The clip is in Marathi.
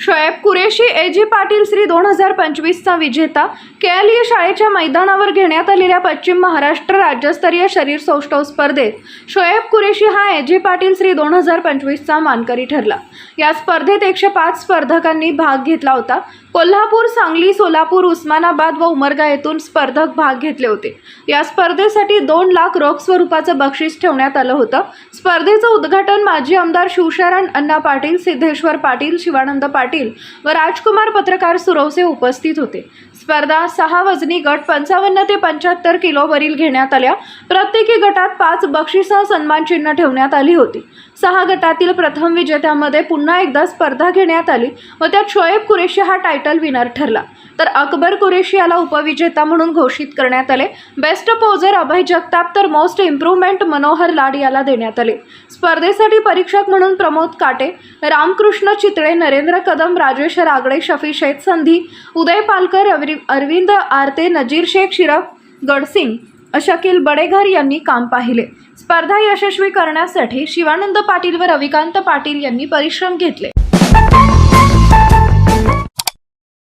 शोएब कुरेशी ए जी पाटील श्री दोन हजार पंचवीसचा विजेता केएलई शाळेच्या मैदानावर घेण्यात आलेल्या पश्चिम महाराष्ट्र राज्यस्तरीय शरीर सौष्ठव स्पर्धेत शोएब कुरेशी हा ए जी पाटील श्री दोन हजार पंचवीसचा मानकरी ठरला. या स्पर्धेत एकशे पाच स्पर्धकांनी भाग घेतला होता. कोल्हापूर सांगली सोलापूर उस्मानाबाद व उमरगा येथून स्पर्धक भाग घेतले होते. या स्पर्धेसाठी दोन लाख रोख स्वरूपाचं बक्षीस ठेवण्यात आलं होतं. स्पर्धेचं उद्घाटन माजी आमदार शिवशरण अण्णा पाटील सिद्धेश्वर पाटील शिवानंद पाटील व राजकुमार पत्रकार सुरवसे उपस्थित होते. स्पर्धा सहा वजनी गट पंचावन्न ते पंच्याहत्तर किलोवरील घेण्यात आल्या. प्रत्येकी गटात पाच बक्षिसं सन्मान चिन्ह ठेवण्यात आली होती. सहा गटातील प्रथम विजेत्यामध्ये पुन्हा एकदा स्पर्धा घेण्यात आली व त्यात शोएब कुरेशी हा टायटल विनर ठरला. तर अकबर कुरेशी याला उपविजेता म्हणून घोषित करण्यात आले. बेस्ट पोजर अभय जगताप तर मोस्ट इम्प्रूव्हमेंट मनोहर लाड याला देण्यात आले. स्पर्धेसाठी परीक्षक म्हणून प्रमोद काटे रामकृष्ण चितळे नरेंद्र कदम राजेश रागडे शफी शेख संधी उदय पालकर अवरि- अरविंद आरते नजीर शेख शिरफ गडसिंग शकील बडेघर यांनी काम पाहिले. स्पर्धा यशस्वी करण्यासाठी शिवानंद पाटील व रविकांत पाटील यांनी परिश्रम घेतले.